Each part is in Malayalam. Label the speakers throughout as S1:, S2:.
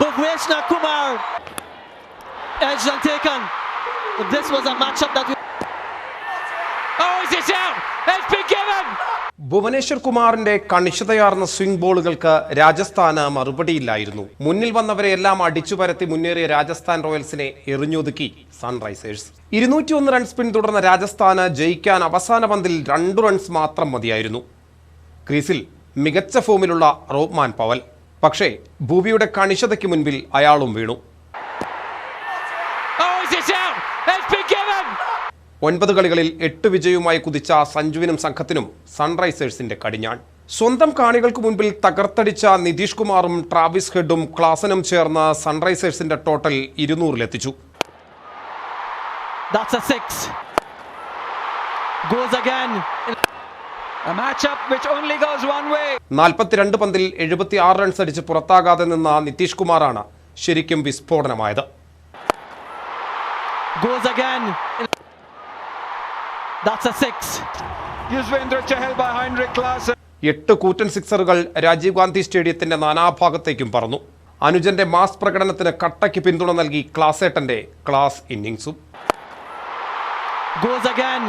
S1: Bhuvneshwar Kumar. Edge and taken. This was a matchup that we. Oh, is it out? It's been given.
S2: Bhubaneswar കുമാറിന്റെ കണിശതയാർന്ന സ്വിംഗ് ബോളുകൾക്ക് രാജസ്ഥാന് മറുപടിയില്ലായിരുന്നു മുന്നിൽ വന്നവരെയെല്ലാം അടിച്ചുപരത്തി മുന്നേറിയ രാജസ്ഥാൻ റോയൽസിനെ എറിഞ്ഞൊതുക്കി സൺറൈസേഴ്സ് ഇരുന്നൂറ്റിയൊന്ന് റൺസ് പിന്തുടർന്ന രാജസ്ഥാന് ജയിക്കാൻ അവസാന പന്തിൽ രണ്ടു റൺസ് മാത്രം മതിയായിരുന്നു ക്രീസിൽ മികച്ച ഫോമിലുള്ള റോപ്മാൻ പവൽ പക്ഷേ ഭൂവിയുടെ കണിശതയ്ക്ക് മുൻപിൽ അയാളും വീണു
S1: Oh.
S2: ഒൻപത് കളികളിൽ എട്ട് വിജയവുമായി കുതിച്ച സഞ്ജുവിനും സംഘത്തിനും സൺറൈസേഴ്സിന്റെ കടിഞ്ഞാൺ സ്വന്തം കാണികൾക്ക് മുൻപിൽ തകർത്തടിച്ച നിതീഷ് കുമാറും ട്രാവിസ് ഹെഡും ക്ലാസനും ചേർന്ന സൺറൈസേഴ്സിന്റെ ടോട്ടൽ ഇരുന്നൂറിലെത്തിച്ചു
S1: That's a six. Goes again.
S2: നാൽപ്പത്തിരണ്ട് പന്തിൽ എഴുപത്തി ആറ് റൺസ് അടിച്ച് പുറത്താകാതെ നിന്ന നിതീഷ് കുമാറാണ് ശരിക്കും വിസ്ഫോടനമായത്
S1: Goes again. That's a six.
S3: Yuzvendra Chahal by Heinrich Klaasen.
S2: എട്ട് കൂറ്റൻ സിക്സറുകൾ രാജീവ് ഗാന്ധി സ്റ്റേഡിയത്തിന്റെ നാനാഭാഗത്തേക്കും പറന്നു അനുജന്റെ മാസ് പ്രകടനത്തിന് കട്ടയ്ക്ക് പിന്തുണ നൽകി ക്ലാസേട്ടന്റെ ക്ലാസ് ഇന്നിംഗ്സും
S1: Goes again.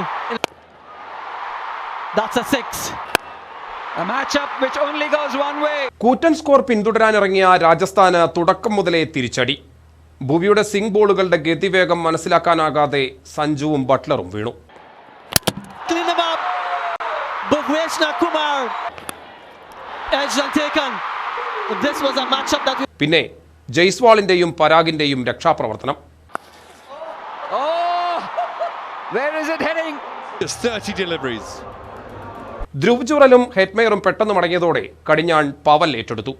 S1: That's a six. A matchup which only goes one way.
S2: കൂറ്റൻ സ്കോർ പിന്തുടരാനിറങ്ങിയ രാജസ്ഥാന് തുടക്കം മുതലേ തിരിച്ചടി ഭൂവിയുടെ സിംഗ് ബോളുകളുടെ ഗതിവേഗം മനസ്സിലാക്കാനാകാതെ സഞ്ജുവും ബട്ട്ലറും വീണു
S1: Clean them up. Bhuvneshwar Kumar. Edge and. This was a matchup that we.
S2: പിന്നെ ജയ്സ്വാളിന്റെയും പരാഗിന്റെയും രക്ഷാപ്രവർത്തനം
S3: Oh, where is it heading?
S4: Just 30 deliveries.
S2: Dhruv ജുറലും ഹെറ്റ്മെയറും പെട്ടെന്ന് മടങ്ങിയതോടെ കടിഞ്ഞാൺ പവൽ ഏറ്റെടുത്തു.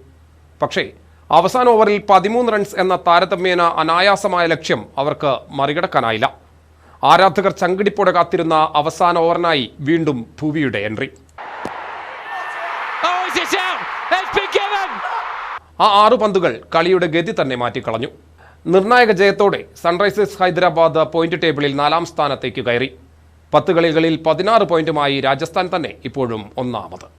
S2: പക്ഷേ അവസാന ഓവറിൽ പതിമൂന്ന് റൺസ് എന്ന താരതമ്യേന അനായാസമായ ലക്ഷ്യം അവർക്ക് മറികടക്കാനായില്ല. ആരാധകർ ചങ്കിടിപ്പോടെ കാത്തിരുന്ന അവസാന ഓവറിനായി വീണ്ടും ഭൂവിയുടെ എൻട്രി.
S1: Oh,
S2: ആ ആറു പന്തുകൾ കളിയുടെ ഗതി തന്നെ മാറ്റിക്കളഞ്ഞു. നിർണായക ജയത്തോടെ സൺറൈസേഴ്സ് ഹൈദരാബാദ് പോയിന്റ് ടേബിളിൽ നാലാം സ്ഥാനത്തേക്ക് കയറി. പത്ത് കളികളിൽ പതിനാറ് പോയിന്റുമായി രാജസ്ഥാൻ തന്നെ ഇപ്പോഴും ഒന്നാമത്.